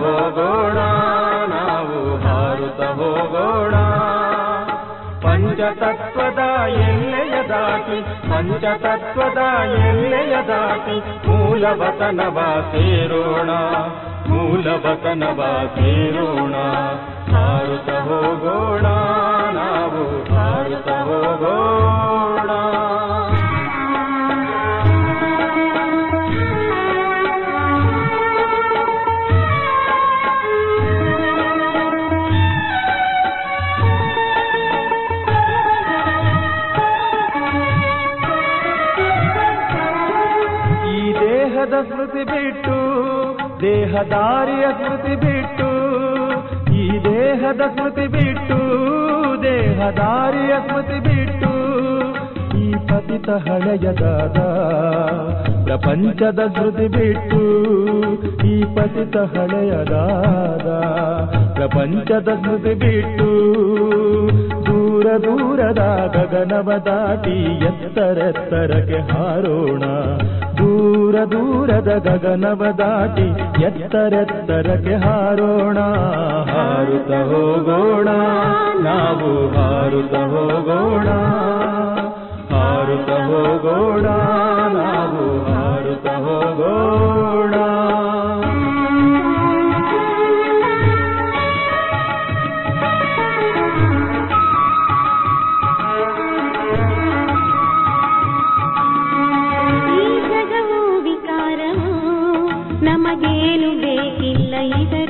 ಹೋಗೋಣ, ನಾವು ಹಾರುತ್ತ ಹೋಗೋಣ. ಪಂಚತತ್ವದ ಎಲ್ಲೆಯ ದಾಟಿ ಪಂಚತತ್ವದ ಎಲ್ಲೆಯ ದಾಟಿ ಮೂಲವತನವ ಸೇರೋಣ ಮೂಲವತನವ ಸೇರೋಣ. ಹಾರುತ್ತ ಹೋಗೋಣ, ನಾವು ಹಾರುತ್ತ ಹೋಗೋಣ. ದೇಹದಾರಿಯ ಕೃತಿ ಬಿಟ್ಟು, ಈ ದೇಹದ ಕೃತಿ ಬಿಟ್ಟು ದೇಹದಾರಿಯ ಕೃತಿ ಬಿಟ್ಟು, ಈ ಪತಿತ ಹಳೆಯದಾದ ಪ್ರಪಂಚದ ಧೃತಿ ಬಿಟ್ಟು, ಈ ಪತಿತ ಹಳೆಯದಾದ ಪ್ರಪಂಚದ ಧೃತಿ ಬಿಟ್ಟು, ದೂರ ದೂರದ ಗಗನವ ದಾಟಿ ಎತ್ತರೆತ್ತರಕ್ಕೆ ಹಾರೋಣ. ದೂರ ದೂರದ ಗಗನವ ದಾಟಿ ಎತ್ತರೆತ್ತರಕ್ಕೆ ಹಾರೋಣ. ಹಾರುತ್ತ ಹೋಗೋಣ, ನಾವು ಹಾರುತ್ತ ಹೋಗೋಣ. ಹಾರುತ್ತ ಹೋಗೋಣ, ನಾವು ಹಾರುತ್ತ ಹೋಗೋಣ. மனித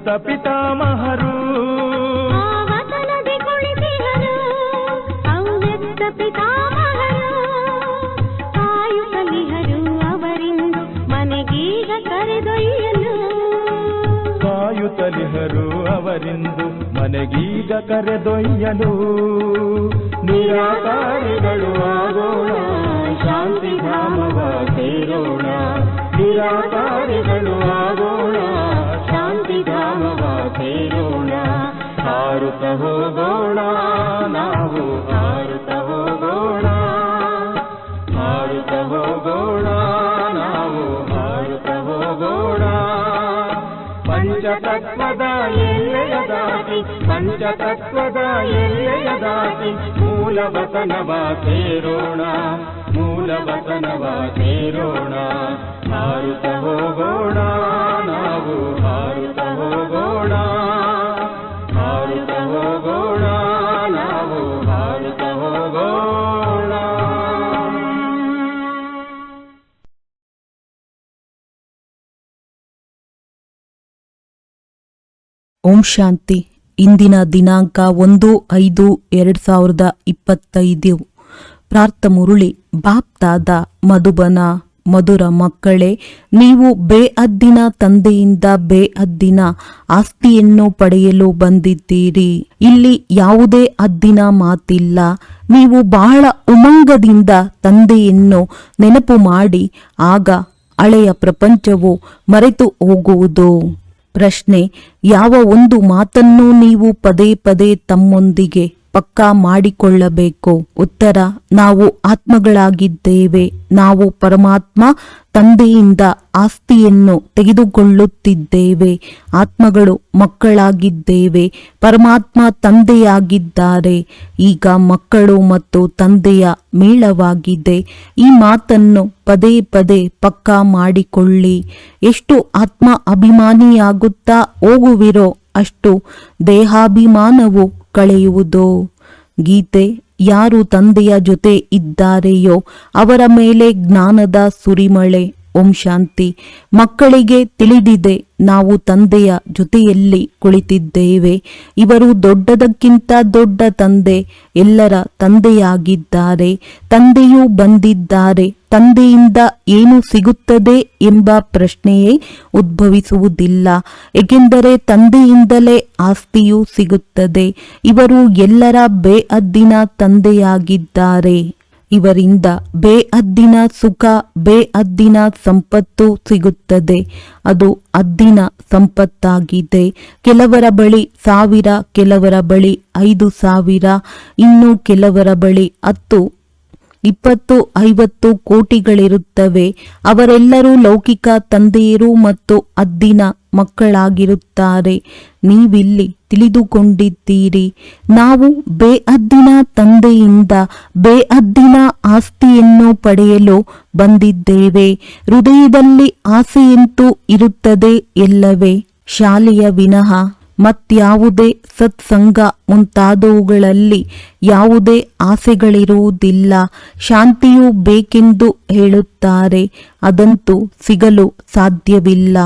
ಅವ್ಯಕ್ತ ಪಿತಾಮಹರು. ಕಾಯುತ್ತಲಿಹರು ಅವರಿಂದು ಮನೆಗೀಗ ಕರೆದೊಯ್ಯಲು. ಕಾಯುತ್ತಲಿಹರು ಅವರಿಂದ ಮನೆಗೀಗ ಕರೆದೊಯ್ಯಲು. ನಿರಾಕಾರಿಗಳು ಆಗೋಣ ಶಾಂತಿ ಧಾಮವ ಸೇರೋಣ. ನಿರಾಕಾರಿಗಳು ಆಗೋಣ ಧಾಮವ ಸೇರೋಣ ಹಾರುತ್ತ ಹೋಗೋಣ, ನಾವು ಹಾರುತ್ತ ಹೋಗೋಣ. ಹಾರುತ್ತ ಹೋಗೋಣ, ನಾವು ಹಾರುತ್ತ ಹೋಗೋಣ. ಪಂಚತತ್ವದ ಎಲ್ಲೆಯ ದಾಟಿ ಪಂಚತತ್ವದ ಎಲ್ಲೆಯ ದಾಟಿ ಮೂಲವತನವ ಸೇರೋಣ ಮೂಲವತನವ ಸೇರೋಣ. ಹಾರುತ್ತ ಹೋಗೋಣ, ನಾವು ಹಾರುತ್ತ ಹೋಗೋಣ ಹೋಗೋಣ ನಾವು ಹೋಗೋಣ ಓಂ ಶಾಂತಿ. ಇಂದಿನ ದಿನಾಂಕ ಒಂದು ಐದು ಎರಡ್ ಸಾವಿರದ ಇಪ್ಪತ್ತೈದು. ಪ್ರಾರ್ಥ ಮುರುಳಿ ಬಾಪ್ತಾದ ಮಧುಬನ. ಮಧುರ ಮಕ್ಕಳೇ, ನೀವು ಬೇಅದ್ದಿನ ತಂದೆಯಿಂದ ಬೇಅದ್ದಿನ ಆಸ್ತಿಯನ್ನು ಪಡೆಯಲು ಬಂದಿದ್ದೀರಿ. ಇಲ್ಲಿ ಯಾವುದೇ ಅದ್ದಿನ ಮಾತಿಲ್ಲ. ನೀವು ಬಹಳ ಉಮಂಗದಿಂದ ತಂದೆಯನ್ನು ನೆನಪು ಮಾಡಿ, ಆಗ ಹಳೆಯ ಪ್ರಪಂಚವು ಮರೆತು ಹೋಗುವುದು. ಪ್ರಶ್ನೆ, ಯಾವ ಒಂದು ಮಾತನ್ನು ನೀವು ಪದೇ ಪದೇ ತಮ್ಮೊಂದಿಗೆ ಪಕ್ಕಾ ಮಾಡಿಕೊಳ್ಳಬೇಕು. ಉತ್ತರ, ನಾವು ಆತ್ಮಗಳಾಗಿದ್ದೇವೆ. ನಾವು ಪರಮಾತ್ಮ ತಂದೆಯಿಂದ ಆಸ್ತಿಯನ್ನು ತೆಗೆದುಕೊಳ್ಳುತ್ತಿದ್ದೇವೆ. ಆತ್ಮಗಳು ಮಕ್ಕಳಾಗಿದ್ದೇವೆ. ಪರಮಾತ್ಮ ತಂದೆಯಾಗಿದ್ದಾರೆ. ಈಗ ಮಕ್ಕಳು ಮತ್ತು ತಂದೆಯ ಮೇಳವಾಗಿದೆ. ಈ ಮಾತನ್ನು ಪದೇ ಪದೇ ಪಕ್ಕಾ ಮಾಡಿಕೊಳ್ಳಿ. ಎಷ್ಟು ಆತ್ಮ ಅಭಿಮಾನಿಯಾಗುತ್ತಾ ಹೋಗುವಿರೋ ಅಷ್ಟು ದೇಹಾಭಿಮಾನವು ಕಳೆಯುವುದು? ಗೀತೆ ಯಾರು ತಂದೆಯ ಜೊತೆ ಇದ್ದಾರೆಯೋ? ಅವರ ಮೇಲೆ ಜ್ಞಾನದ ಸುರಿಮಳೆ. ಓಂ ಶಾಂತಿ ಮಕ್ಕಳಿಗೆ ತಿಳಿದಿದೆ, ನಾವು ತಂದೆಯ ಜೊತೆಯಲ್ಲಿ ಕುಳಿತಿದ್ದೇವೆ. ಇವರು ದೊಡ್ಡದಕ್ಕಿಂತ ದೊಡ್ಡ ತಂದೆ, ಎಲ್ಲರ ತಂದೆಯಾಗಿದ್ದಾರೆ. ತಂದೆಯೂ ಬಂದಿದ್ದಾರೆ, ತಂದೆಯಿಂದ ಏನು ಸಿಗುತ್ತದೆ ಎಂಬ ಪ್ರಶ್ನೆಯೇ ಉದ್ಭವಿಸುವುದಿಲ್ಲ. ಏಕೆಂದರೆ ತಂದೆಯಿಂದಲೇ ಆಸ್ತಿಯೂ ಸಿಗುತ್ತದೆ. ಇವರು ಎಲ್ಲರ ಬೇಅದ್ದಿನ ತಂದೆಯಾಗಿದ್ದಾರೆ. ಇವರಿಂದ ಬೇಅದ್ದಿನ ಸುಖ ಬೇಅದ್ದಿನ ಸಂಪತ್ತು ಸಿಗುತ್ತದೆ. ಅದು ಅದ್ದಿನ ಸಂಪತ್ತಾಗಿದೆ. ಕೆಲವರ ಬಳಿ ಸಾವಿರ, ಕೆಲವರ ಬಳಿ ಐದು ಸಾವಿರ, ಇನ್ನು ಕೆಲವರ ಬಳಿ ಹತ್ತು, ಇಪ್ಪತ್ತು, ಐವತ್ತು ಕೋಟಿಗಳಿರುತ್ತವೆ. ಅವರೆಲ್ಲರೂ ಲೌಕಿಕ ತಂದೆಯರು ಮತ್ತು ಅದ್ದಿನ ಮಕ್ಕಳಾಗಿರುತ್ತಾರೆ. ನೀವಿಲ್ಲಿ ತಿಳಿದುಕೊಂಡಿದ್ದೀರಿ. ನಾವು ಬೇಅದ್ದಿನ ತಂದೆಯಿಂದ ಬೇಅದ್ದಿನ ಆಸ್ತಿಯನ್ನು ಪಡೆಯಲು ಬಂದಿದ್ದೇವೆ. ಹೃದಯದಲ್ಲಿ ಆಸೆಯಂತೂ ಇರುತ್ತದೆ ಎಲ್ಲವೇ? ಶಾಲೆಯ ವಿನಃ. ಮತ್ಯಾವುದೇ ಸತ್ಸಂಗ ಮುಂತಾದವುಗಳಲ್ಲಿ ಯಾವುದೇ ಆಸೆಗಳಿರುವುದಿಲ್ಲ. ಶಾಂತಿಯು ಬೇಕೆಂದು ಹೇಳುತ್ತಾರೆ, ಅದಂತೂ ಸಿಗಲು ಸಾಧ್ಯವಿಲ್ಲ.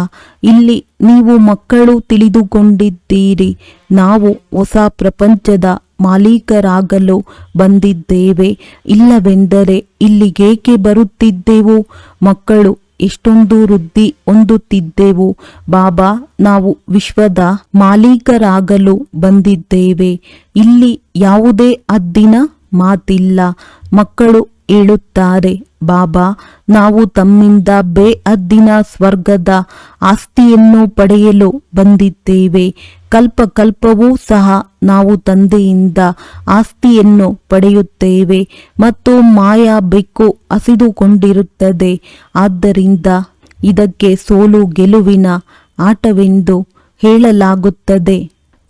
ಇಲ್ಲಿ ನೀವು ಮಕ್ಕಳು ತಿಳಿದುಕೊಂಡಿದ್ದೀರಿ, ನಾವು ಹೊಸ ಪ್ರಪಂಚದ ಮಾಲೀಕರಾಗಲು ಬಂದಿದ್ದೇವೆ. ಇಲ್ಲವೆಂದರೆ ಇಲ್ಲಿಗೇಕೆ ಬರುತ್ತಿದ್ದೆವು? ಮಕ್ಕಳು ಎಷ್ಟೊಂದು ವೃದ್ಧಿ ಹೊಂದುತ್ತಿದ್ದೆವು. ಬಾಬಾ, ನಾವು ವಿಶ್ವದ ಮಾಲೀಕರಾಗಲು ಬಂದಿದ್ದೇವೆ. ಇಲ್ಲಿ ಯಾವುದೇ ಅದ್ದಿನ ಮಾತಿಲ್ಲ. ಮಕ್ಕಳು ಹೇಳುತ್ತಾರೆ, ಬಾಬಾ, ನಾವು ತಮ್ಮಿಂದ ಬೇ ಅದ್ದಿನ ಸ್ವರ್ಗದ ಆಸ್ತಿಯನ್ನು ಪಡೆಯಲು ಬಂದಿದ್ದೇವೆ. ಕಲ್ಪ ಕಲ್ಪವೂ ಸಹ ನಾವು ತಂದೆಯಿಂದ ಆಸ್ತಿಯನ್ನು ಪಡೆಯುತ್ತೇವೆ ಮತ್ತು ಮಾಯಾ ಬೆಕ್ಕು ಹಸಿದುಕೊಂಡಿರುತ್ತದೆ. ಆದ್ದರಿಂದ ಇದಕ್ಕೆ ಸೋಲು ಗೆಲುವಿನ ಆಟವೆಂದು ಹೇಳಲಾಗುತ್ತದೆ.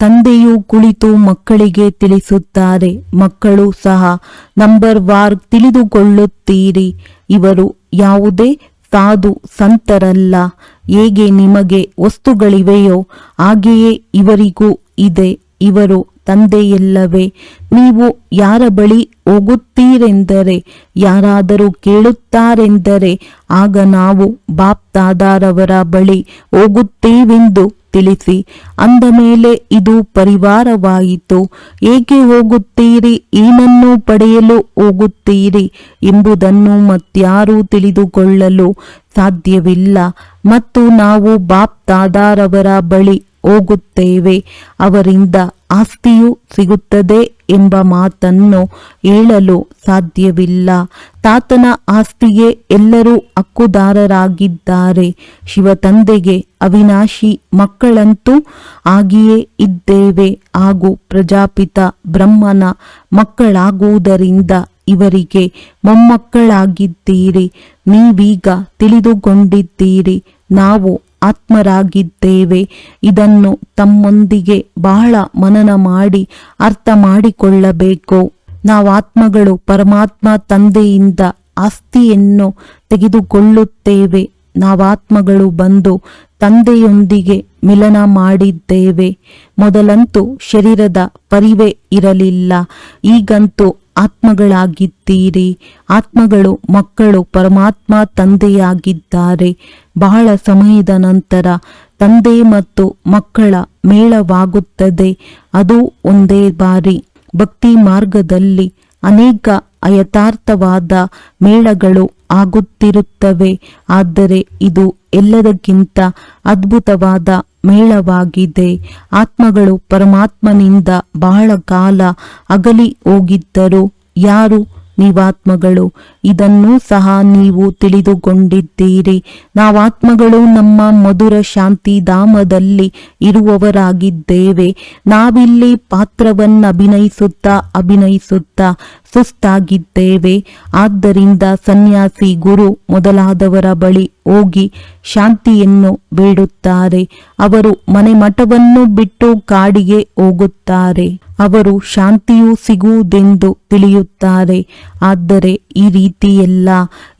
ತಂದೆಯು ಕುಳಿತು ಮಕ್ಕಳಿಗೆ ತಿಳಿಸುತ್ತಾರೆ. ಮಕ್ಕಳು ಸಹ ನಂಬರ್ ವಾರ್ ತಿಳಿದುಕೊಳ್ಳುತ್ತೀರಿ. ಇವರು ಯಾವುದೇ ಸಾಧು ಸಂತರಲ್ಲ. ಹೇಗೆ ನಿಮಗೆ ವಸ್ತುಗಳಿವೆಯೋ ಹಾಗೆಯೇ ಇವರಿಗೂ ಇದೆ. ಇವರು ತಂದೆಯಲ್ಲವೇ. ನೀವು ಯಾರ ಬಳಿ ಹೋಗುತ್ತೀರೆಂದರೆ, ಯಾರಾದರೂ ಕೇಳುತ್ತಾರೆಂದರೆ, ಆಗ ನಾವು ಬಾಪ್ತಾದಾರವರ ಬಳಿ ಹೋಗುತ್ತೇವೆಂದು ತಿಳಿಸಿ, ಅಂದ ಮೇಲೆ ಇದು ಪರಿವಾರವಾಯಿತು. ಏಕೆ ಹೋಗುತ್ತೀರಿ? ಏನನ್ನು ಪಡೆಯಲು ಹೋಗುತ್ತೀರಿ ಎಂಬುದನ್ನು ಮತ್ಯಾರೂ ತಿಳಿದುಕೊಳ್ಳಲು ಸಾಧ್ಯವಿಲ್ಲ. ಮತ್ತು ನಾವು ಬಾಪ್ ದಾದಾರವರ ಬಳಿ ಹೋಗುತ್ತೇವೆ, ಅವರಿಂದ ಆಸ್ತಿಯು ಸಿಗುತ್ತದೆ ಎಂಬ ಮಾತನ್ನು ಹೇಳಲು ಸಾಧ್ಯವಿಲ್ಲ. ತಾತನ ಆಸ್ತಿಗೆ ಎಲ್ಲರೂ ಹಕ್ಕುದಾರರಾಗಿದ್ದಾರೆ. ಶಿವತಂದೆಗೆ ಅವಿನಾಶಿ ಮಕ್ಕಳಂತೂ ಆಗಿಯೇ ಇದ್ದೇವೆ. ಹಾಗೂ ಪ್ರಜಾಪಿತ ಬ್ರಹ್ಮನ ಮಕ್ಕಳಾಗುವುದರಿಂದ ಇವರಿಗೆ ಮೊಮ್ಮಕ್ಕಳಾಗಿದ್ದೀರಿ. ನೀವೀಗ ತಿಳಿದುಕೊಂಡಿದ್ದೀರಿ. ನಾವು ಆತ್ಮರಾಗಿದ್ದೇವೆ. ಇದನ್ನು ತಮ್ಮೊಂದಿಗೆ ಬಹಳ ಮನನ ಮಾಡಿ ಅರ್ಥ ಮಾಡಿಕೊಳ್ಳಬೇಕು. ನಾವು ಆತ್ಮಗಳು ಪರಮಾತ್ಮ ತಂದೆಯಿಂದ ಆಸ್ತಿಯನ್ನು ತೆಗೆದುಕೊಳ್ಳುತ್ತೇವೆ. ನಾವಾತ್ಮಗಳು ಬಂದು ತಂದೆಯೊಂದಿಗೆ ಮಿಲನ ಮಾಡಿದ್ದೇವೆ. ಮೊದಲಂತೂ ಶರೀರದ ಪರಿವೆ ಇರಲಿಲ್ಲ. ಈಗಂತೂ ಆತ್ಮಗಳಾಗಿದ್ದೀರಿ. ಆತ್ಮಗಳು ಮಕ್ಕಳು ಪರಮಾತ್ಮ ತಂದೆಯಾಗಿದ್ದಾರೆ. ಬಹಳ ಸಮಯದ ನಂತರ ತಂದೆ ಮತ್ತು ಮಕ್ಕಳ ಮೇಳವಾಗುತ್ತದೆ. ಅದು ಒಂದೇ ಬಾರಿ. ಭಕ್ತಿ ಮಾರ್ಗದಲ್ಲಿ ಅನೇಕ ಅಯಥಾರ್ಥವಾದ ಮೇಳಗಳು ಆಗುತ್ತಿರುತ್ತವೆ. ಆದರೆ ಇದು ಎಲ್ಲದಕ್ಕಿಂತ ಅದ್ಭುತವಾದ ಮೇಳವಾಗಿದೆ. ಆತ್ಮಗಳು ಪರಮಾತ್ಮನಿಂದ ಬಹಳ ಕಾಲ ಅಗಲಿ ಹೋಗಿದ್ದರು ಯಾರು ನೀವಾತ್ಮಗಳು? ಇದನ್ನು ಸಹ ನೀವು ತಿಳಿದುಕೊಂಡಿದ್ದೀರಿ. ನಾವಾತ್ಮಗಳು ನಮ್ಮ ಮಧುರ ಶಾಂತಿ ಧಾಮದಲ್ಲಿ ಇರುವವರಾಗಿದ್ದೇವೆ. ನಾವಿಲ್ಲಿ ಪಾತ್ರವನ್ನು ಅಭಿನಯಿಸುತ್ತಾ ಅಭಿನಯಿಸುತ್ತಾ ಸುಸ್ತಾಗಿದ್ದೇವೆ. ಆದ್ದರಿಂದ ಸನ್ಯಾಸಿ ಗುರು ಮೊದಲಾದವರ ಬಳಿ ಹೋಗಿ ಶಾಂತಿಯನ್ನು ಬೇಡುತ್ತಾರೆ. ಅವರು ಮನೆ ಮಠವನ್ನು ಬಿಟ್ಟು ಕಾಡಿಗೆ ಹೋಗುತ್ತಾರೆ. ಅವರು ಶಾಂತಿಯು ಸಿಗುವುದೆಂದು ತಿಳಿಯುತ್ತಾರೆ. ಆದರೆ ಈ ರೀತಿಯೆಲ್ಲ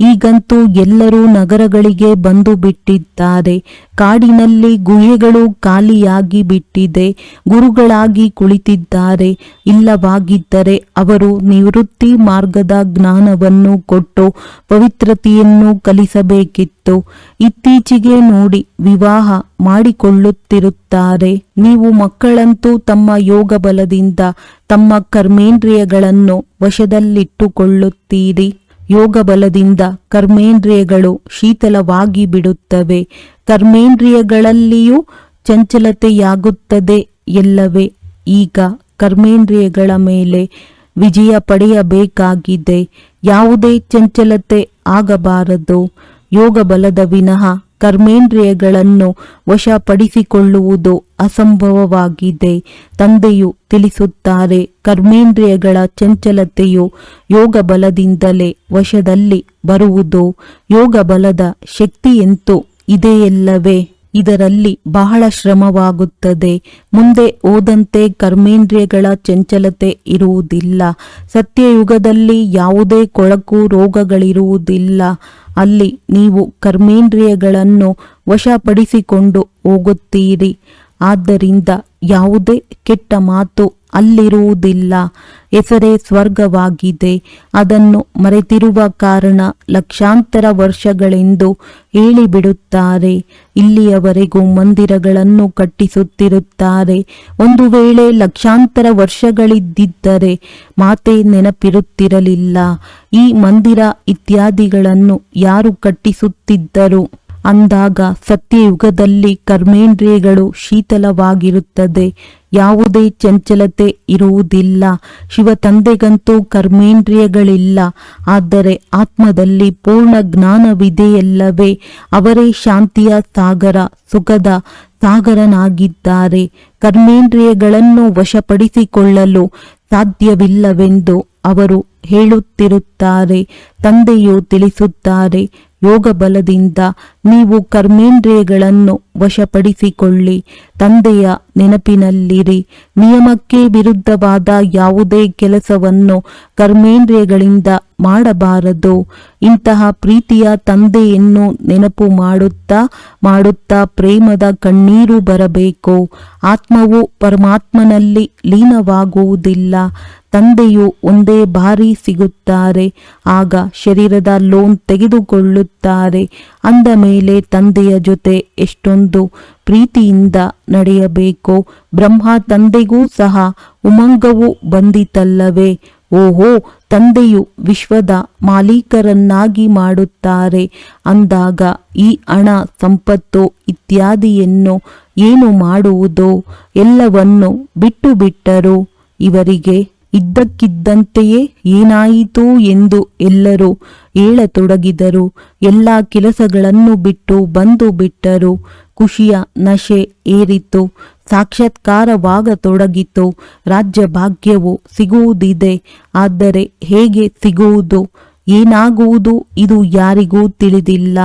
ಈಗಂತೂ ಎಲ್ಲರೂ ನಗರಗಳಿಗೆ ಬಂದು ಬಿಟ್ಟಿದ್ದಾರೆ. ಕಾಡಿನಲ್ಲಿ ಗುಹೆಗಳು ಖಾಲಿಯಾಗಿ ಬಿಟ್ಟಿದೆ. ಗುರುಗಳಾಗಿ ಕುಳಿತಿದ್ದಾರೆ. ಇಲ್ಲವಾಗಿದ್ದರೆ ಅವರು ನಿವೃತ್ತಿ ಮಾರ್ಗದ ಜ್ಞಾನವನ್ನು ಕೊಟ್ಟು ಪವಿತ್ರತೆಯನ್ನು ಕಲಿಸಬೇಕಿತ್ತು. ಇತ್ತೀಚೆಗೆ ನೋಡಿ ವಿವಾಹ ಮಾಡಿಕೊಳ್ಳುತ್ತಿರುತ್ತಾರೆ. ನೀವು ಮಕ್ಕಳಂತೂ ತಮ್ಮ ಯೋಗ ಬಲದಿಂದ ತಮ್ಮ ಕರ್ಮೇಂದ್ರಿಯಗಳನ್ನು ವಶದಲ್ಲಿಟ್ಟುಕೊಳ್ಳುತ್ತೀರಿ. ಯೋಗ ಬಲದಿಂದ ಕರ್ಮೇಂದ್ರಿಯಗಳು ಶೀತಲವಾಗಿ ಬಿಡುತ್ತವೆ. ಕರ್ಮೇಂದ್ರಿಯಗಳಲ್ಲಿಯೂ ಚಂಚಲತೆಯಾಗುತ್ತದೆ ಎಲ್ಲವೇ. ಈಗ ಕರ್ಮೇಂದ್ರಿಯಗಳ ಮೇಲೆ ವಿಜಯ ಪಡೆಯಬೇಕಾಗಿದೆ. ಯಾವುದೇ ಚಂಚಲತೆ ಆಗಬಾರದು. ಯೋಗ ಬಲದ ವಿನಃ ಕರ್ಮೇಂದ್ರಿಯಗಳನ್ನು ವಶಪಡಿಸಿಕೊಳ್ಳುವುದು ಅಸಂಭವವಾಗಿದೆ. ತಂದೆಯು ತಿಳಿಸುತ್ತಾರೆ, ಕರ್ಮೇಂದ್ರಿಯಗಳ ಚಂಚಲತೆಯು ಯೋಗ ಬಲದಿಂದಲೇ ವಶದಲ್ಲಿ ಬರುವುದು. ಯೋಗ ಬಲದ ಶಕ್ತಿಯಂತೂ ಇದೆಯಲ್ಲವೇ? ಇದರಲ್ಲಿ ಬಹಳ ಶ್ರಮವಾಗುತ್ತದೆ. ಮುಂದೆ ಓದಂತೆ ಕರ್ಮೇಂದ್ರಿಯಗಳ ಚಂಚಲತೆ ಇರುವುದಿಲ್ಲ. ಸತ್ಯಯುಗದಲ್ಲಿ ಯಾವುದೇ ಕೊಳಕು ರೋಗಗಳಿರುವುದಿಲ್ಲ. ಅಲ್ಲಿ ನೀವು ಕರ್ಮೇಂದ್ರಿಯಗಳನ್ನು ವಶಪಡಿಸಿಕೊಂಡು ಹೋಗುತ್ತೀರಿ. ಆದ್ದರಿಂದ ಯಾವುದೇ ಕೆಟ್ಟ ಮಾತು ಅಲ್ಲಿರುವುದಿಲ್ಲ. ಹೆಸರೇ ಸ್ವರ್ಗವಾಗಿದೆ. ಅದನ್ನು ಮರೆತಿರುವ ಕಾರಣ ಲಕ್ಷಾಂತರ ವರ್ಷಗಳೆಂದು ಹೇಳಿಬಿಡುತ್ತಾರೆ. ಇಲ್ಲಿಯವರೆಗೂ ಮಂದಿರಗಳನ್ನು ಕಟ್ಟಿಸುತ್ತಿರುತ್ತಾರೆ. ಒಂದು ವೇಳೆ ಲಕ್ಷಾಂತರ ವರ್ಷಗಳಿದ್ದಿದ್ದರೆ ಮಾತೆ ನೆನಪಿರುತ್ತಿರಲಿಲ್ಲ. ಈ ಮಂದಿರ ಇತ್ಯಾದಿಗಳನ್ನು ಯಾರು ಕಟ್ಟಿಸುತ್ತಿದ್ದರು? ಅಂದಾಗ ಸತ್ಯಯುಗದಲ್ಲಿ ಕರ್ಮೇಂದ್ರಿಯಗಳು ಶೀತಲವಾಗಿರುತ್ತದೆ. ಯಾವುದೇ ಚಂಚಲತೆ ಇರುವುದಿಲ್ಲ. ಶಿವ ತಂದೆಗಂತೂ ಕರ್ಮೇಂದ್ರಿಯಗಳಿಲ್ಲ. ಆದರೆ ಆತ್ಮದಲ್ಲಿ ಪೂರ್ಣ ಜ್ಞಾನವಿದೆಯಲ್ಲವೇ? ಅವರೇ ಶಾಂತಿಯ ಸಾಗರ ಸುಖದ ಸಾಗರನಾಗಿದ್ದಾರೆ. ಕರ್ಮೇಂದ್ರಿಯಗಳನ್ನು ವಶಪಡಿಸಿಕೊಳ್ಳಲು ಸಾಧ್ಯವಿಲ್ಲವೆಂದು ಅವರು ಹೇಳುತ್ತಿರುತ್ತಾರೆ. ತಂದೆಯು ತಿಳಿಸುತ್ತಾರೆ ಯೋಗ ಬಲದಿಂದ ನೀವು ಕರ್ಮೇಂದ್ರಿಯಗಳನ್ನು ವಶಪಡಿಸಿಕೊಳ್ಳಿ. ತಂದೆಯ ನೆನಪಿನಲ್ಲಿರಿ. ನಿಯಮಕ್ಕೆ ವಿರುದ್ಧವಾದ ಯಾವುದೇ ಕೆಲಸವನ್ನು ಕರ್ಮೇಂದ್ರಿಯಗಳಿಂದ ಮಾಡಬಾರದು. ಇಂತಹ ಪ್ರೀತಿಯ ತಂದೆಯನ್ನು ನೆನಪು ಮಾಡುತ್ತಾ ಮಾಡುತ್ತಾ ಪ್ರೇಮದ ಕಣ್ಣೀರು ಬರಬೇಕು. ಆತ್ಮವು ಪರಮಾತ್ಮನಲ್ಲಿ ಲೀನವಾಗುವುದಿಲ್ಲ. ತಂದೆಯು ಒಂದೇ ಬಾರಿ ಸಿಗುತ್ತಾರೆ, ಆಗ ಶರೀರದ ಲೋನ್ ತೆಗೆದುಕೊಳ್ಳುತ್ತಾರೆ. ಅಂದ ಮೇಲೆ ತಂದೆಯ ಜೊತೆ ಎಷ್ಟೊಂದು ಪ್ರೀತಿಯಿಂದ ನಡೆಯಬೇಕು, ಬ್ರಹ್ಮ ತಂದೆಗೂ ಸಹ ಉಮಂಗವು ಬಂದಿತಲ್ಲವೇ. ಓಹೋ, ತಂದೆಯು ವಿಶ್ವದ ಮಾಲೀಕರನ್ನಾಗಿ ಮಾಡುತ್ತಾರೆ. ಅಂದಾಗ ಈ ಹಣ, ಸಂಪತ್ತು ಇತ್ಯಾದಿಯನ್ನು ಏನು ಮಾಡುವುದೋ ಎಲ್ಲವನ್ನು ಬಿಟ್ಟು ಬಿಟ್ಟರು ಇವರಿಗೆ. ಇದ್ದಕ್ಕಿದ್ದಂತೆಯೇ ಏನಾಯಿತು ಎಂದು ಎಲ್ಲರೂ ಹೇಳತೊಡಗಿದರು. ಎಲ್ಲ ಕೆಲಸಗಳನ್ನು ಬಿಟ್ಟು ಬಂದು ಬಿಟ್ಟರು. ಖುಷಿಯ ನಶೆ ಏರಿತು. ಸಾಕ್ಷಾತ್ಕಾರವಾಗತೊಡಗಿತು. ರಾಜ್ಯ ಭಾಗ್ಯವು ಸಿಗುವುದಿದೆ. ಆದರೆ ಹೇಗೆ ಸಿಗುವುದು? ಏನಾಗುವುದು? ಇದು ಯಾರಿಗೂ ತಿಳಿದಿಲ್ಲ.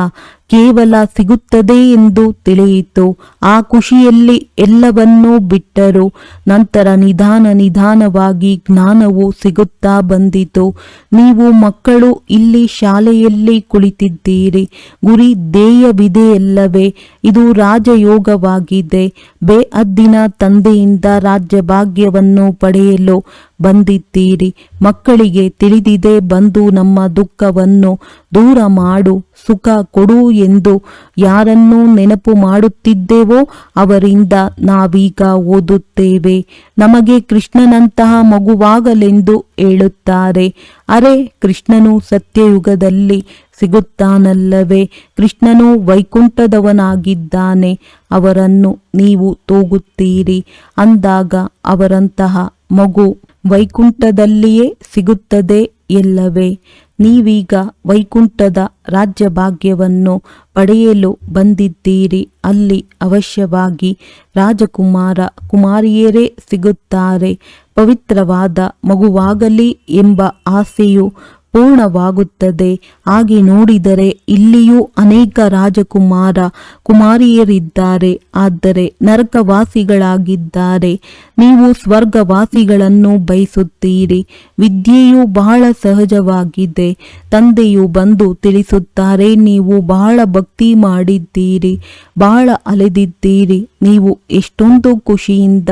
ಕೇವಲ ಸಿಗುತ್ತದೆ ಎಂದು ತಿಳಿಯಿತು. ಆ ಖುಷಿಯಲ್ಲಿ ಎಲ್ಲವನ್ನೂ ಬಿಟ್ಟರು. ನಂತರ ನಿಧಾನ ನಿಧಾನವಾಗಿ ಜ್ಞಾನವು ಸಿಗುತ್ತಾ ಬಂದಿತು. ನೀವು ಮಕ್ಕಳು ಇಲ್ಲಿ ಶಾಲೆಯಲ್ಲಿ ಕುಳಿತಿದ್ದೀರಿ. ಗುರಿ ಧ್ಯೇಯವಿದೆಯಲ್ಲವೇ ಇದು ರಾಜಯೋಗವಾಗಿದೆ. ಬೇಅದ್ದಿನ ತಂದೆಯಿಂದ ರಾಜ್ಯ ಭಾಗ್ಯವನ್ನು ಪಡೆಯಲು ಬಂದಿದ್ದೀರಿ. ಮಕ್ಕಳಿಗೆ ತಿಳಿದಿದೆ ಬಂದು ನಮ್ಮ ದುಃಖವನ್ನು. ದೂರ ಮಾಡು. ಸುಖ ಕೊಡು ಎಂದು ಯಾರನ್ನು ನೆನಪು ಮಾಡುತ್ತಿದ್ದೇವೋ ಅವರಿಂದ ನಾವೀಗ ಓದುತ್ತೇವೆ. ನಮಗೆ ಕೃಷ್ಣನಂತಹ ಮಗುವಾಗಲೆಂದು ಹೇಳುತ್ತಾರೆ. ಅರೆ, ಕೃಷ್ಣನು ಸತ್ಯಯುಗದಲ್ಲಿ ಸಿಗುತ್ತಾನಲ್ಲವೇ? ಕೃಷ್ಣನು ವೈಕುಂಠದವನಾಗಿದ್ದಾನೆ. ಅವರನ್ನು ನೀವು ತೂಗುತ್ತೀರಿ. ಅಂದಾಗ ಅವರಂತಹ ಮಗು ವೈಕುಂಠದಲ್ಲಿಯೇ ಸಿಗುತ್ತದೆ ಎಲ್ಲವೇ? ನೀವೀಗ ವೈಕುಂಠದ ರಾಜ್ಯ ಭಾಗ್ಯವನ್ನು ಪಡೆಯಲು ಬಂದಿದ್ದೀರಿ. ಅಲ್ಲಿ ಅವಶ್ಯವಾಗಿ ರಾಜಕುಮಾರ ಕುಮಾರಿಯರೇ ಸಿಗುತ್ತಾರೆ. ಪವಿತ್ರವಾದ ಮಗುವಾಗಲಿ ಎಂಬ ಆಸೆಯು ಪೂರ್ಣವಾಗುತ್ತದೆ. ಹಾಗೆ ನೋಡಿದರೆ ಇಲ್ಲಿಯೂ ಅನೇಕ ರಾಜಕುಮಾರ ಕುಮಾರಿಯರಿದ್ದಾರೆ. ಆದರೆ ನರಕವಾಸಿಗಳಾಗಿದ್ದಾರೆ. ನೀವು ಸ್ವರ್ಗವಾಸಿಗಳನ್ನು ಬಯಸುತ್ತೀರಿ. ವಿದ್ಯೆಯು ಬಹಳ ಸಹಜವಾಗಿದೆ. ತಂದೆಯು ಬಂದು ತಿಳಿಸುತ್ತಾರೆ, ನೀವು ಬಹಳ ಭಕ್ತಿ ಮಾಡಿದ್ದೀರಿ, ಬಹಳ ಅಲೆದಿದ್ದೀರಿ, ನೀವು ಎಷ್ಟೊಂದು ಖುಷಿಯಿಂದ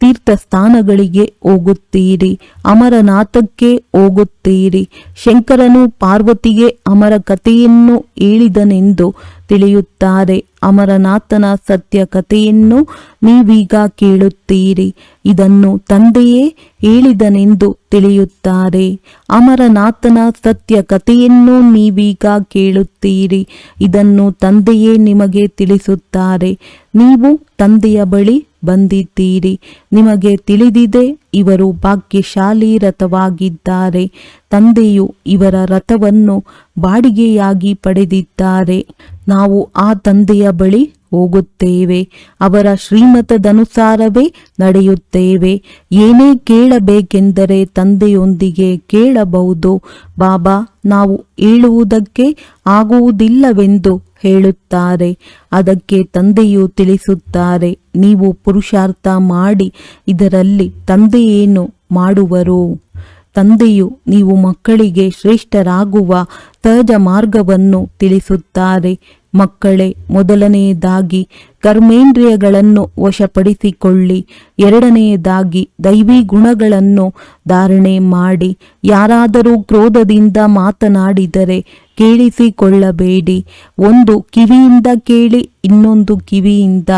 ತೀರ್ಥ ಸ್ಥಾನಗಳಿಗೆ ಹೋಗುತ್ತೀರಿ, ಅಮರನಾಥಕ್ಕೆ ಹೋಗುತ್ತೀರಿ. ಶಂಕರನು ಪಾರ್ವತಿಗೆ ಅಮರ ಕಥೆಯನ್ನು ಹೇಳಿದನೆಂದು ತಿಳಿಯುತ್ತಾರೆ. ಅಮರನಾಥನ ಸತ್ಯ ಕಥೆಯನ್ನು ನೀವೀಗ ಕೇಳುತ್ತೀರಿ. ಇದನ್ನು ತಂದೆಯೇ ಹೇಳಿದನೆಂದು ತಿಳಿಯುತ್ತಾರೆ. ಅಮರನಾಥನ ಸತ್ಯ ಕಥೆಯನ್ನು ನೀವೀಗ ಕೇಳುತ್ತೀರಿ. ಇದನ್ನು ತಂದೆಯೇ ನಿಮಗೆ ತಿಳಿಸುತ್ತಾರೆ. ನೀವು ತಂದೆಯ ಬಳಿ ಬಂದಿದ್ದೀರಿ. ನಿಮಗೆ ತಿಳಿದಿದೆ, ಇವರು ಭಾಗ್ಯಶಾಲಿ ರಥವಾಗಿದ್ದಾರೆ. ತಂದೆಯು ಇವರ ರಥವನ್ನು ಬಾಡಿಗೆಯಾಗಿ ಪಡೆದಿದ್ದಾರೆ. ನಾವು ಆ ತಂದೆಯ ಬಳಿ ಹೋಗುತ್ತೇವೆ. ಅವರ ಶ್ರೀಮತದನುಸಾರವೇ ನಡೆಯುತ್ತೇವೆ. ಏನೇ ಕೇಳಬೇಕೆಂದರೆ ತಂದೆಯೊಂದಿಗೆ ಕೇಳಬಹುದು. ಬಾಬಾ, ನಾವು ಹೇಳುವುದಕ್ಕೆ ಆಗುವುದಿಲ್ಲವೆಂದು ಹೇಳುತ್ತಾರೆ. ಅದಕ್ಕೆ ತಂದೆಯು ತಿಳಿಸುತ್ತಾರೆ, ನೀವು ಪುರುಷಾರ್ಥ ಮಾಡಿ, ಇದರಲ್ಲಿ ತಂದೆಯೇನು ಮಾಡುವರು? ತಂದೆಯು ನೀವು ಮಕ್ಕಳಿಗೆ ಶ್ರೇಷ್ಠರಾಗುವ ಸಹಜ ಮಾರ್ಗವನ್ನು ತಿಳಿಸುತ್ತಾರೆ. ಮಕ್ಕಳೇ, ಮೊದಲನೆಯದಾಗಿ ಕರ್ಮೇಂದ್ರಿಯಗಳನ್ನು ವಶಪಡಿಸಿಕೊಳ್ಳಿ, ಎರಡನೆಯದಾಗಿ ದೈವಿ ಗುಣಗಳನ್ನು ಧಾರಣೆ ಮಾಡಿ, ಯಾರಾದರೂ ಕ್ರೋಧದಿಂದ ಮಾತನಾಡಿದರೆ ಕೇಳಿಸಿಕೊಳ್ಳಬೇಡಿ, ಒಂದು ಕಿವಿಯಿಂದ ಕೇಳಿ ಇನ್ನೊಂದು ಕಿವಿಯಿಂದ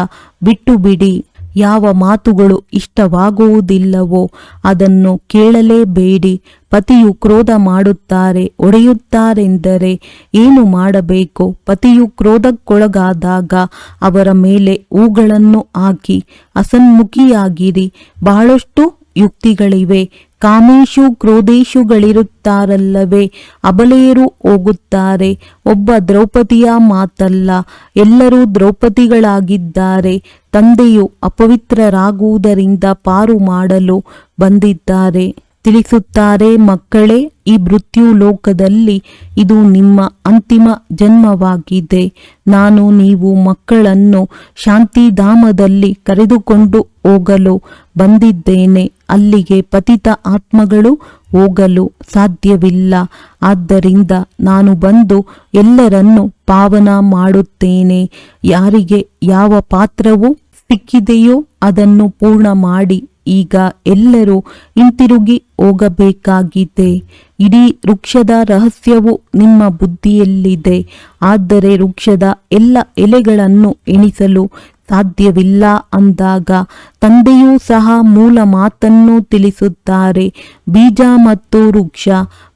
ಬಿಟ್ಟು ಬಿಡಿ ಯಾವ ಮಾತುಗಳು ಇಷ್ಟವಾಗುವುದಿಲ್ಲವೋ ಅದನ್ನು ಕೇಳಲೇಬೇಡಿ. ಪತಿಯು ಕ್ರೋಧ ಮಾಡುತ್ತಾರೆ ಒಡೆಯುತ್ತಾರೆಂದರೆ ಏನು ಮಾಡಬೇಕು? ಪತಿಯು ಕ್ರೋಧಕ್ಕೊಳಗಾದಾಗ ಅವರ ಮೇಲೆ ಹೂಗಳನ್ನು ಹಾಕಿ ಅಸನ್ಮುಖಿಯಾಗಿರಿ. ಬಹಳಷ್ಟು ಯುಕ್ತಿಗಳಿವೆ. ಕಾಮೇಶು ಕ್ರೋಧೇಶುಗಳಿರುತ್ತಾರಲ್ಲವೇ ಅಬಲೆಯರು ಹೋಗುತ್ತಾರೆ. ಒಬ್ಬ ದ್ರೌಪದಿಯ ಮಾತಲ್ಲ, ಎಲ್ಲರೂ ದ್ರೌಪದಿಗಳಾಗಿದ್ದಾರೆ. ತಂದೆಯು ಅಪವಿತ್ರರಾಗುವುದರಿಂದ ಪಾರು ಮಾಡಲು ಬಂದಿದ್ದಾರೆ. ತಿಳಿಸುತ್ತಾರೆ, ಮಕ್ಕಳೇ, ಈ ಮೃತ್ಯು ಲೋಕದಲ್ಲಿ ಇದು ನಿಮ್ಮ ಅಂತಿಮ ಜನ್ಮವಾಗಿದೆ. ನಾನು ನೀವು ಮಕ್ಕಳನ್ನು ಶಾಂತಿಧಾಮದಲ್ಲಿ ಕರೆದುಕೊಂಡು ಹೋಗಲು ಬಂದಿದ್ದೇನೆ. ಅಲ್ಲಿಗೆ ಪತಿತ ಆತ್ಮಗಳು ಹೋಗಲು ಸಾಧ್ಯವಿಲ್ಲ. ಆದ್ದರಿಂದ ನಾನು ಬಂದು ಎಲ್ಲರನ್ನು ಪಾವನ ಮಾಡುತ್ತೇನೆ. ಯಾರಿಗೆ ಯಾವ ಪಾತ್ರವು ಸಿಕ್ಕಿದೆಯೋ ಅದನ್ನು ಪೂರ್ಣ ಮಾಡಿ. ಈಗ ಎಲ್ಲರೂ ಹಿಂತಿರುಗಿ ಹೋಗಬೇಕಾಗಿದೆ. ಇಡೀ ವೃಕ್ಷದ ರಹಸ್ಯವು ನಿಮ್ಮ ಬುದ್ಧಿಯಲ್ಲಿದೆ. ಆದರೆ ವೃಕ್ಷದ ಎಲ್ಲ ಎಲೆಗಳನ್ನು ಎಣಿಸಲು ಸಾಧ್ಯವಿಲ್ಲ ಅಂದಾಗ ತಂದೆಯೂ ಸಹ ಮೂಲ ಮಾತನ್ನು ತಿಳಿಸುತ್ತಾರೆ. ಬೀಜ ಮತ್ತು ವೃಕ್ಷ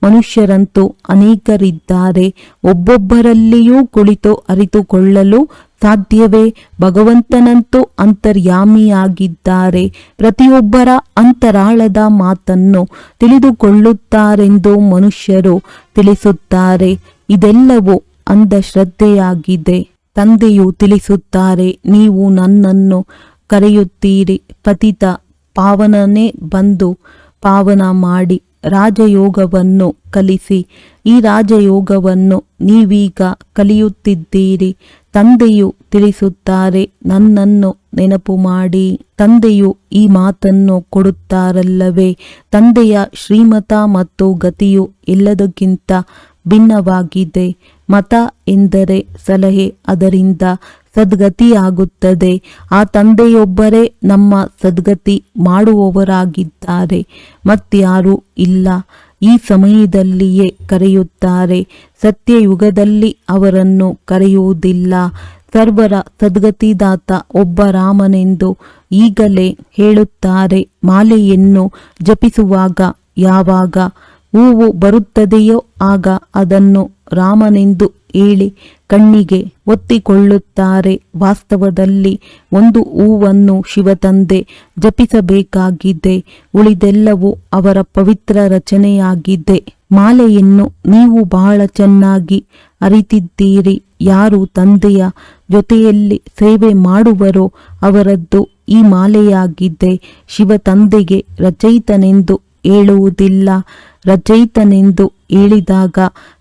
ಮನುಷ್ಯರಂತೂ ಅನೇಕರಿದ್ದಾರೆ. ಒಬ್ಬೊಬ್ಬರಲ್ಲಿಯೂ ಕುಳಿತು ಅರಿತುಕೊಳ್ಳಲು ಸಾಧ್ಯವೇ? ಭಗವಂತನಂತೂ ಅಂತರ್ಯಾಮಿಯಾಗಿದ್ದಾರೆ. ಪ್ರತಿಯೊಬ್ಬರ ಅಂತರಾಳದ ಮಾತನ್ನು ತಿಳಿದುಕೊಳ್ಳುತ್ತಾರೆಂದು ಮನುಷ್ಯರು ತಿಳಿಸುತ್ತಾರೆ. ಇದೆಲ್ಲವೂ ಅಂಧಶ್ರದ್ಧೆಯಾಗಿದೆ. ತಂದೆಯು ತಿಳಿಸುತ್ತಾರೆ, ನೀವು ನನ್ನನ್ನು ಕರೆಯುತ್ತೀರಿ. ಪತಿತ ಪಾವನನೇ ಬಂದು ಪಾವನ ಮಾಡಿ ರಾಜಯೋಗವನ್ನು ಕಲಿಸಿ. ಈ ರಾಜಯೋಗವನ್ನು ನೀವೀಗ ಕಲಿಯುತ್ತಿದ್ದೀರಿ. ತಂದೆಯು ತಿಳಿಸುತ್ತಾರೆ, ನನ್ನನ್ನು ನೆನಪು ಮಾಡಿ. ತಂದೆಯು ಈ ಮಾತನ್ನು ಕೊಡುತ್ತಾರಲ್ಲವೇ. ತಂದೆಯ ಶ್ರೀಮತ ಮತ್ತು ಗತಿಯು ಎಲ್ಲದಕ್ಕಿಂತ ಭಿನ್ನವಾಗಿದೆ. ಮತ ಎಂದರೆ ಸಲಹೆ ಅದರಿಂದ ಸದ್ಗತಿಯಾಗುತ್ತದೆ. ಆ ತಂದೆಯೊಬ್ಬರೇ ನಮ್ಮ ಸದ್ಗತಿ ಮಾಡುವವರಾಗಿದ್ದಾರೆ. ಮತ್ತಾರು ಇಲ್ಲ. ಈ ಸಮಯದಲ್ಲಿಯೇ ಕರೆಯುತ್ತಾರೆ. ಸತ್ಯಯುಗದಲ್ಲಿ ಅವರನ್ನು ಕರೆಯುವುದಿಲ್ಲ. ಸರ್ವರ ಸದ್ಗತಿದಾತ ಒಬ್ಬ ರಾಮನೆಂದು ಈಗಲೇ ಹೇಳುತ್ತಾರೆ. ಮಾಲೆಯನ್ನು ಜಪಿಸುವಾಗ, ಯಾವಾಗ? ಹೂವು ಬರುತ್ತದೆಯೋ ಆಗ ಅದನ್ನು ರಾಮನೆಂದು ಹೇಳಿ ಕಣ್ಣಿಗೆ ಒತ್ತಿಕೊಳ್ಳುತ್ತಾರೆ. ವಾಸ್ತವದಲ್ಲಿ ಒಂದು ಹೂವನ್ನು ಶಿವತಂದೆ ಜಪಿಸಬೇಕಾಗಿದೆ. ಉಳಿದೆಲ್ಲವೂ ಅವರ ಪವಿತ್ರ ರಚನೆಯಾಗಿದೆ. ಮಾಲೆಯನ್ನು ನೀವು ಬಹಳ ಚೆನ್ನಾಗಿ ಅರಿತಿದ್ದೀರಿ. ಯಾರು ತಂದೆಯ ಜೊತೆಯಲ್ಲಿ ಸೇವೆ ಮಾಡುವರೋ ಅವರದ್ದು ಈ ಮಾಲೆಯಾಗಿದೆ. ಶಿವ ತಂದೆಗೆ ರಚಯಿತನೆಂದು ಹೇಳುವುದಿಲ್ಲ. ರಚಯಿತನೆಂದು ಹೇಳಿದಾಗ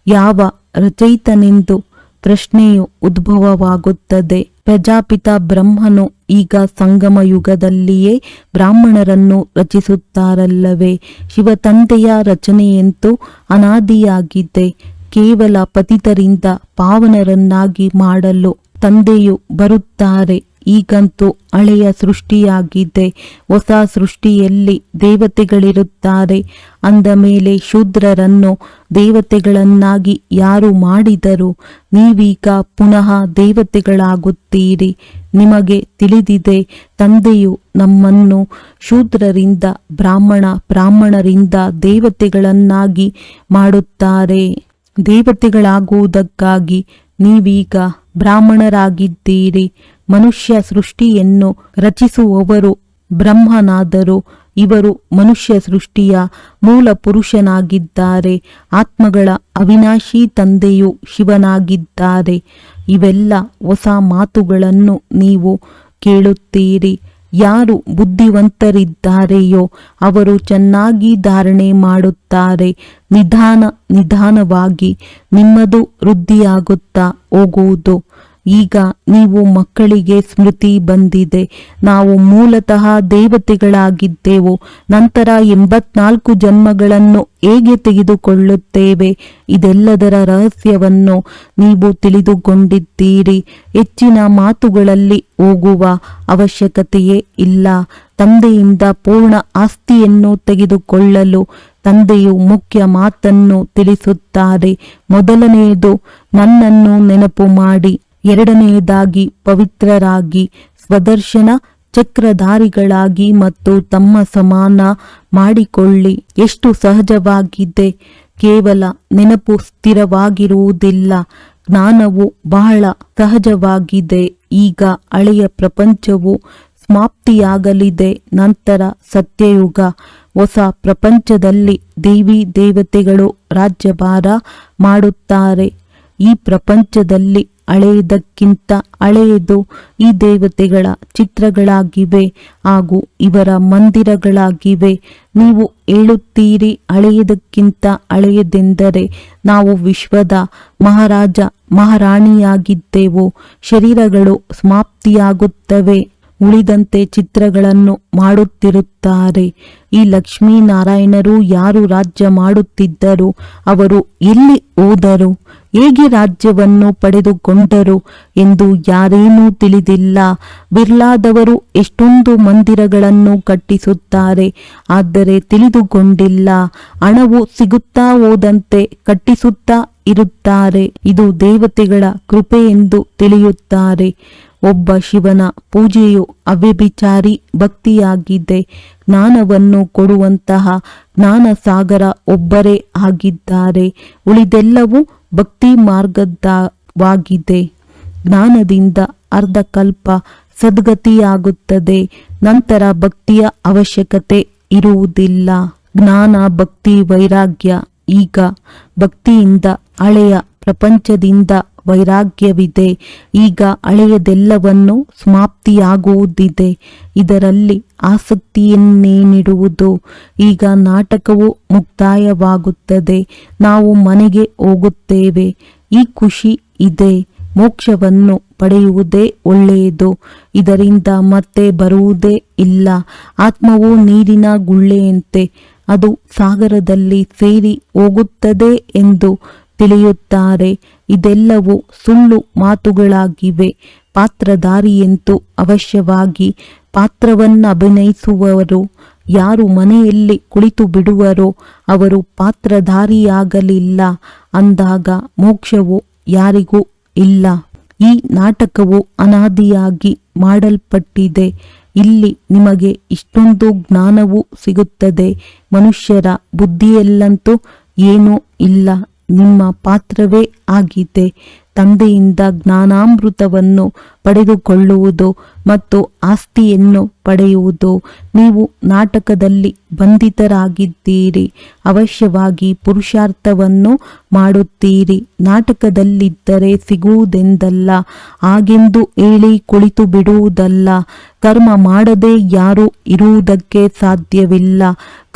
ಯಾವ ರಚಯಿತನೆಂದು ಪ್ರಶ್ನೆಯು ಉದ್ಭವವಾಗುತ್ತದೆ. ಪ್ರಜಾಪಿತ ಬ್ರಹ್ಮನು ಈಗ ಸಂಗಮ ಯುಗದಲ್ಲಿಯೇ ಬ್ರಾಹ್ಮಣರನ್ನು ರಚಿಸುತ್ತಾರಲ್ಲವೇ? ಶಿವತಂದೆಯ ರಚನೆಯಂತೂ ಅನಾದಿಯಾಗಿದೆ. ಕೇವಲ ಪತಿತರಿಂದ ಪಾವನರನ್ನಾಗಿ ಮಾಡಲು ತಂದೆಯು ಬರುತ್ತಾರೆ. ಈಗಂತೂ ಹಳೆಯ ಸೃಷ್ಟಿಯಾಗಿದೆ. ಹೊಸ ಸೃಷ್ಟಿಯಲ್ಲಿ ದೇವತೆಗಳಿರುತ್ತಾರೆ. ಅಂದ ಮೇಲೆ ಶೂದ್ರರನ್ನು ದೇವತೆಗಳನ್ನಾಗಿ ಯಾರು ಮಾಡಿದರು? ನೀವೀಗ ಪುನಃ ದೇವತೆಗಳಾಗುತ್ತೀರಿ. ನಿಮಗೆ ತಿಳಿದಿದೆ, ತಂದೆಯು ನಮ್ಮನ್ನು ಶೂದ್ರರಿಂದ, ಬ್ರಾಹ್ಮಣ ಬ್ರಾಹ್ಮಣರಿಂದ ದೇವತೆಗಳನ್ನಾಗಿ ಮಾಡುತ್ತಾರೆ. ದೇವತೆಗಳಾಗುವುದಕ್ಕಾಗಿ ನೀವೀಗ ಬ್ರಾಹ್ಮಣರಾಗಿದ್ದೀರಿ. ಮನುಷ್ಯ ಸೃಷ್ಟಿಯನ್ನು ರಚಿಸುವವರು ಬ್ರಹ್ಮನಾದರು. ಇವರು ಮನುಷ್ಯ ಸೃಷ್ಟಿಯ ಮೂಲ ಪುರುಷನಾಗಿದ್ದಾರೆ. ಆತ್ಮಗಳ ಅವಿನಾಶಿ ತಂದೆಯು ಶಿವನಾಗಿದ್ದಾರೆ. ಇವೆಲ್ಲ ಹೊಸ ಮಾತುಗಳನ್ನು ನೀವು ಕೇಳುತ್ತೀರಿ. ಯಾರು ಬುದ್ಧಿವಂತರಿದ್ದಾರೆಯೋ ಅವರು ಚೆನ್ನಾಗಿ ಧಾರಣೆ ಮಾಡುತ್ತಾರೆ. ನಿಧಾನ ನಿಧಾನವಾಗಿ ನಿಮ್ಮದು ವೃದ್ಧಿಯಾಗುತ್ತಾ ಹೋಗುವುದು. ಈಗ ನೀವು ಮಕ್ಕಳಿಗೆ ಸ್ಮೃತಿ ಬಂದಿದೆ. ನಾವು ಮೂಲತಃ ದೇವತೆಗಳಾಗಿದ್ದೆವು, ನಂತರ ಎಂಬತ್ನಾಲ್ಕು ಜನ್ಮಗಳನ್ನು ಹೇಗೆ ತೆಗೆದುಕೊಳ್ಳುತ್ತೇವೆ? ಇದೆಲ್ಲದರ ರಹಸ್ಯವನ್ನು ನೀವು ತಿಳಿದುಕೊಂಡಿದ್ದೀರಿ. ಹೆಚ್ಚಿನ ಮಾತುಗಳಲ್ಲಿ ಹೋಗುವ ಅವಶ್ಯಕತೆಯೇ ಇಲ್ಲ. ತಂದೆಯಿಂದ ಪೂರ್ಣ ಆಸ್ತಿಯನ್ನು ತೆಗೆದುಕೊಳ್ಳಲು ತಂದೆಯು ಮುಖ್ಯ ಮಾತನ್ನು ತಿಳಿಸುತ್ತಾರೆ. ಮೊದಲನೆಯದು, ನನ್ನನ್ನು ನೆನಪು ಮಾಡಿ. ಎರಡನೆಯದಾಗಿ ಪವಿತ್ರರಾಗಿ ಸ್ವದರ್ಶನ ಚಕ್ರಧಾರಿಗಳಾಗಿ ಮತ್ತು ತಮ್ಮ ಸಮಾನ ಮಾಡಿಕೊಳ್ಳಿ. ಎಷ್ಟು ಸಹಜವಾಗಿದೆ. ಕೇವಲ ನೆನಪು ಸ್ಥಿರವಾಗಿರುವುದಿಲ್ಲ. ಜ್ಞಾನವು ಬಹಳ ಸಹಜವಾಗಿದೆ. ಈಗ ಹಳೆಯ ಪ್ರಪಂಚವು ಸಮಾಪ್ತಿಯಾಗಲಿದೆ. ನಂತರ ಸತ್ಯಯುಗ. ಹೊಸ ಪ್ರಪಂಚದಲ್ಲಿ ದೇವಿ ದೇವತೆಗಳು ರಾಜ್ಯಭಾರ ಮಾಡುತ್ತಾರೆ. ಈ ಪ್ರಪಂಚದಲ್ಲಿ ಹಳೆಯದಕ್ಕಿಂತ ಹಳೆಯದು ಈ ದೇವತೆಗಳ ಚಿತ್ರಗಳಾಗಿವೆ ಹಾಗೂ ಇವರ ಮಂದಿರಗಳಾಗಿವೆ. ನೀವು ಹೇಳುತ್ತೀರಿ ಹಳೆಯದಕ್ಕಿಂತ ಹಳೆಯದೆಂದರೆ ನಾವು ವಿಶ್ವದ ಮಹಾರಾಜ, ಮಹಾರಾಣಿಯಾಗಿದ್ದೆವು. ಶರೀರಗಳು ಸಮಾಪ್ತಿಯಾಗುತ್ತವೆ. ಉಳಿದಂತೆ ಚಿತ್ರಗಳನ್ನು ಮಾಡುತ್ತಿರುತ್ತಾರೆ. ಈ ಲಕ್ಷ್ಮೀನಾರಾಯಣರು ಯಾರು ರಾಜ್ಯ ಮಾಡುತ್ತಿದ್ದರು? ಅವರು ಎಲ್ಲಿ ಹೋದರು? ಹೇಗೆ ರಾಜ್ಯವನ್ನು ಪಡೆದುಕೊಂಡರು ಎಂದು ಯಾರೇನೂ ತಿಳಿದಿಲ್ಲ. ಬಿರ್ಲಾದವರು ಎಷ್ಟೊಂದು ಮಂದಿರಗಳನ್ನು ಕಟ್ಟಿಸುತ್ತಾರೆ. ಆದರೆ ತಿಳಿದುಕೊಂಡಿಲ್ಲ. ಹಣವು ಸಿಗುತ್ತಾ ಹೋದಂತೆ ಕಟ್ಟಿಸುತ್ತಾ ಇರುತ್ತಾರೆ. ಇದು ದೇವತೆಗಳ ಕೃಪೆ ಎಂದು ತಿಳಿಯುತ್ತಾರೆ. ಒಬ್ಬ ಶಿವನ ಪೂಜೆಯು ಅವ್ಯಭಿಚಾರಿ ಭಕ್ತಿಯಾಗಿದೆ. ಜ್ಞಾನವನ್ನು ಕೊಡುವಂತಹ ಜ್ಞಾನಸಾಗರ ಒಬ್ಬರೇ ಆಗಿದ್ದಾರೆ. ಉಳಿದೆಲ್ಲವೂ ಭಕ್ತಿ ಮಾರ್ಗದವಾಗಿದೆ ಜ್ಞಾನದಿಂದ ಅರ್ಧಕಲ್ಪ ಸದ್ಗತಿಯಾಗುತ್ತದೆ. ನಂತರ ಭಕ್ತಿಯ ಅವಶ್ಯಕತೆ ಇರುವುದಿಲ್ಲ. ಜ್ಞಾನ, ಭಕ್ತಿ, ವೈರಾಗ್ಯ ಈಗ ಭಕ್ತಿಯಿಂದ ಹಳೆಯ ಪ್ರಪಂಚದಿಂದ ವೈರಾಗ್ಯವಿದೆ. ಈಗ ಹಳೆಯದೆಲ್ಲವನ್ನು ಸಮಾಪ್ತಿಯಾಗುವುದಿದೆ. ಇದರಲ್ಲಿ ಆಸಕ್ತಿಯನ್ನೇನಿಡುವುದು? ಈಗ ನಾಟಕವು ಮುಕ್ತಾಯವಾಗುತ್ತದೆ. ನಾವು ಮನೆಗೆ ಹೋಗುತ್ತೇವೆ. ಈ ಖುಷಿ ಇದೆ. ಮೋಕ್ಷವನ್ನು ಪಡೆಯುವುದೇ ಒಳ್ಳೆಯದು. ಇದರಿಂದ ಮತ್ತೆ ಬರುವುದೇ ಇಲ್ಲ. ಆತ್ಮವು ನೀರಿನ ಗುಳ್ಳೆಯಂತೆ ಅದು ಸಾಗರದಲ್ಲಿ ಸೇರಿ ಹೋಗುತ್ತದೆ ಎಂದು ತಿಳಿಯುತ್ತಾರೆ. ಇದೆಲ್ಲವೂ ಸುಳ್ಳು ಮಾತುಗಳಾಗಿವೆ. ಪಾತ್ರಧಾರಿಯಂತೂ ಅವಶ್ಯವಾಗಿ ಪಾತ್ರವನ್ನು ಅಭಿನಯಿಸುವವರು ಯಾರು ಮನೆಯಲ್ಲಿ ಕುಳಿತು ಬಿಡುವರೋ ಅವರು ಪಾತ್ರಧಾರಿಯಾಗಲಿಲ್ಲ. ಅಂದಾಗ ಮೋಕ್ಷವು ಯಾರಿಗೂ ಇಲ್ಲ. ಈ ನಾಟಕವು ಅನಾದಿಯಾಗಿ ಮಾಡಲ್ಪಟ್ಟಿದೆ. ಇಲ್ಲಿ ನಿಮಗೆ ಇಷ್ಟೊಂದು ಜ್ಞಾನವೂ ಸಿಗುತ್ತದೆ. ಮನುಷ್ಯರ ಬುದ್ಧಿಯಲ್ಲಂತೂ ಏನೂ ಇಲ್ಲ. ನಿಮ್ಮ ಪಾತ್ರವೇ ಆಗಿದೆ ತಂದೆಯಿಂದ ಜ್ಞಾನಾಮೃತವನ್ನು ಪಡೆದುಕೊಳ್ಳುವುದು ಮತ್ತು ಆಸ್ತಿಯನ್ನು ಪಡೆಯುವುದು. ನೀವು ನಾಟಕದಲ್ಲಿ ಬಂಧಿತರಾಗಿದ್ದೀರಿ, ಅವಶ್ಯವಾಗಿ ಪುರುಷಾರ್ಥವನ್ನು ಮಾಡುತ್ತೀರಿ. ನಾಟಕದಲ್ಲಿದ್ದರೆ ಸಿಗುವುದೆಂದಲ್ಲ, ಹಾಗೆಂದು ಹೇಳಿ ಕುಳಿತು ಬಿಡುವುದಲ್ಲ ಕರ್ಮ ಮಾಡದೆ ಯಾರೂ ಇರುವುದಕ್ಕೆ ಸಾಧ್ಯವಿಲ್ಲ,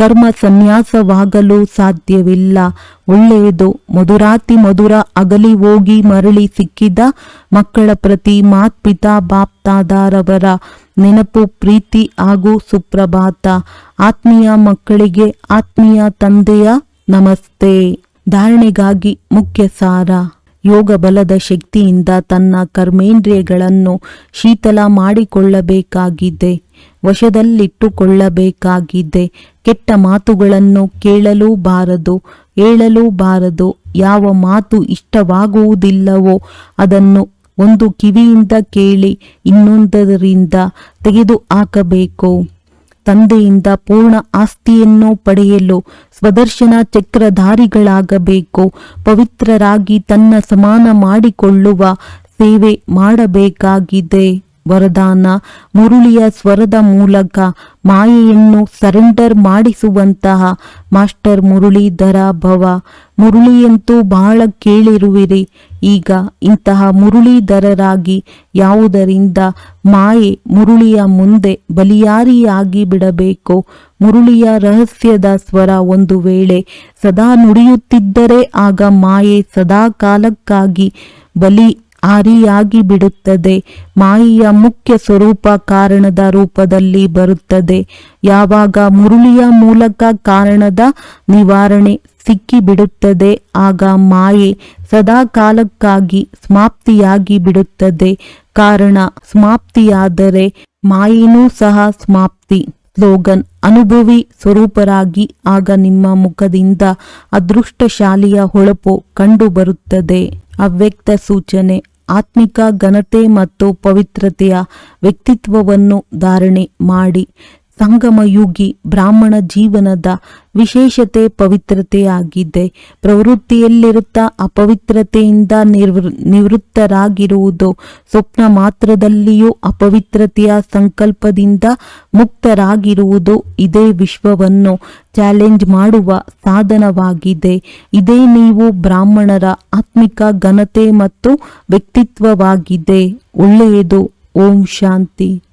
ಕರ್ಮ ಸನ್ಯಾಸವಾಗಲು ಸಾಧ್ಯವಿಲ್ಲ. ಒಳ್ಳೆಯದು, ಮಧುರಾತಿ ಮಧುರ ಅಗಲಿ ಹೋಗಿ ಮರಳಿ ಸಿಕ್ಕಿದ ಮಕ್ಕಳ ಪ್ರತಿ ಮಾತ್ಪಿತಾ ಬಾಪ್ತಾದಾರವರ ನೆನಪು, ಪ್ರೀತಿ ಹಾಗೂ ಸುಪ್ರಭಾತ. ಆತ್ಮೀಯ ಮಕ್ಕಳಿಗೆ ಆತ್ಮೀಯ ತಂದೆಯ ನಮಸ್ತೆ. ಧಾರಣೆಗಾಗಿ ಮುಖ್ಯ ಸಾರ. ಯೋಗ ಬಲದ ಶಕ್ತಿಯಿಂದ ತನ್ನ ಕರ್ಮೇಂದ್ರಿಯಗಳನ್ನು ಶೀತಲ ಮಾಡಿಕೊಳ್ಳಬೇಕಾಗಿದೆ. ವಶದಲ್ಲಿಟ್ಟುಕೊಳ್ಳಬೇಕಾಗಿದೆ. ಕೆಟ್ಟ ಮಾತುಗಳನ್ನು ಕೇಳಲೂ ಬಾರದು ಹೇಳಲೂ ಬಾರದು ಯಾವ ಮಾತು ಇಷ್ಟವಾಗುವುದಿಲ್ಲವೋ ಅದನ್ನು ಒಂದು ಕಿವಿಯಿಂದ ಕೇಳಿ ಇನ್ನೊಂದರಿಂದ ತೆಗೆದು ಹಾಕಬೇಕು. ತಂದೆಯಿಂದ ಪೂರ್ಣ ಆಸ್ತಿಯನ್ನು ಪಡೆಯಲು ಸ್ವದರ್ಶನ ಚಕ್ರಧಾರಿಗಳಾಗಬೇಕು. ಪವಿತ್ರರಾಗಿ ತನ್ನ ಸಮಾನ ಮಾಡಿಕೊಳ್ಳುವ ಸೇವೆ ಮಾಡಬೇಕಾಗಿದೆ. ವರದಾನ, ಮುರುಳಿಯ ಸ್ವರದ ಮೂಲಕ ಮಾಯೆಯನ್ನು ಸರೆಂಡರ್ ಮಾಡಿಸುವಂತಹ ಮಾಸ್ಟರ್ ಮುರುಳೀಧರ ಭವ. ಮುರುಳಿಯಂತೂ ಬಹಳ ಕೇಳಿರುವಿರಿ. ಈಗ ಇಂತಹ ಮುರುಳೀಧರರಾಗಿ ಯಾವುದರಿಂದ ಮಾಯೆ ಮುರುಳಿಯ ಮುಂದೆ ಬಲಿಯಾರಿಯಾಗಿ ಬಿಡಬೇಕು? ಮುರುಳಿಯ ರಹಸ್ಯದ ಸ್ವರ ಒಂದು ವೇಳೆ ಸದಾ ನುಡಿಯುತ್ತಿದ್ದರೆ ಆಗ ಮಾಯೆ ಸದಾ ಕಾಲಕ್ಕಾಗಿ ಬಲಿ ಆರಿಯಾಗಿ ಬಿಡುತ್ತದೆ. ಮಾಯಿಯ ಮುಖ್ಯ ಸ್ವರೂಪ ಕಾರಣದ ರೂಪದಲ್ಲಿ ಬರುತ್ತದೆ. ಯಾವಾಗ ಮುರುಳಿಯ ಮೂಲಕ ಕಾರಣದ ನಿವಾರಣೆ ಸಿಕ್ಕಿಬಿಡುತ್ತದೆ, ಆಗ ಮಾಯೆ ಸದಾ ಕಾಲಕ್ಕಾಗಿ ಸಮಾಪ್ತಿಯಾಗಿ ಬಿಡುತ್ತದೆ. ಕಾರಣ ಸಮಾಪ್ತಿಯಾದರೆ ಮಾಯೆನೂ ಸಹ ಸಮಾಪ್ತಿ. ಸ್ಲೋಗನ್, ಅನುಭವಿ ಸ್ವರೂಪರಾಗಿ ಆಗ ನಿಮ್ಮ ಮುಖದಿಂದ ಅದೃಷ್ಟಶಾಲಿಯ ಹೊಳಪು ಕಂಡುಬರುತ್ತದೆ. ಅವ್ಯಕ್ತ ಸೂಚನೆ, ಆತ್ಮಿಕ ಘನತೆ ಮತ್ತು ಪವಿತ್ರತೆಯ ವ್ಯಕ್ತಿತ್ವವನ್ನು ಧಾರಣೆ ಮಾಡಿ. ಸಂಗಮಯುಗಿ ಬ್ರಾಹ್ಮಣ ಜೀವನದ ವಿಶೇಷತೆ ಪವಿತ್ರತೆಯಾಗಿದೆ. ಪ್ರವೃತ್ತಿಯಲ್ಲಿರುತ್ತಾ ಅಪವಿತ್ರತೆಯಿಂದ ನಿರ್ವೃ, ನಿವೃತ್ತರಾಗಿರುವುದು ಸ್ವಪ್ನ ಮಾತ್ರದಲ್ಲಿಯೂ ಅಪವಿತ್ರತೆಯ ಸಂಕಲ್ಪದಿಂದ ಮುಕ್ತರಾಗಿರುವುದು ಇದೇ ವಿಶ್ವವನ್ನು ಚಾಲೆಂಜ್ ಮಾಡುವ ಸಾಧನವಾಗಿದೆ. ಇದೇ ನೀವು ಬ್ರಾಹ್ಮಣರ ಆತ್ಮಿಕ ಘನತೆ ಮತ್ತು ವ್ಯಕ್ತಿತ್ವವಾಗಿದೆ. ಒಳ್ಳೆಯದು. ಓಂ ಶಾಂತಿ.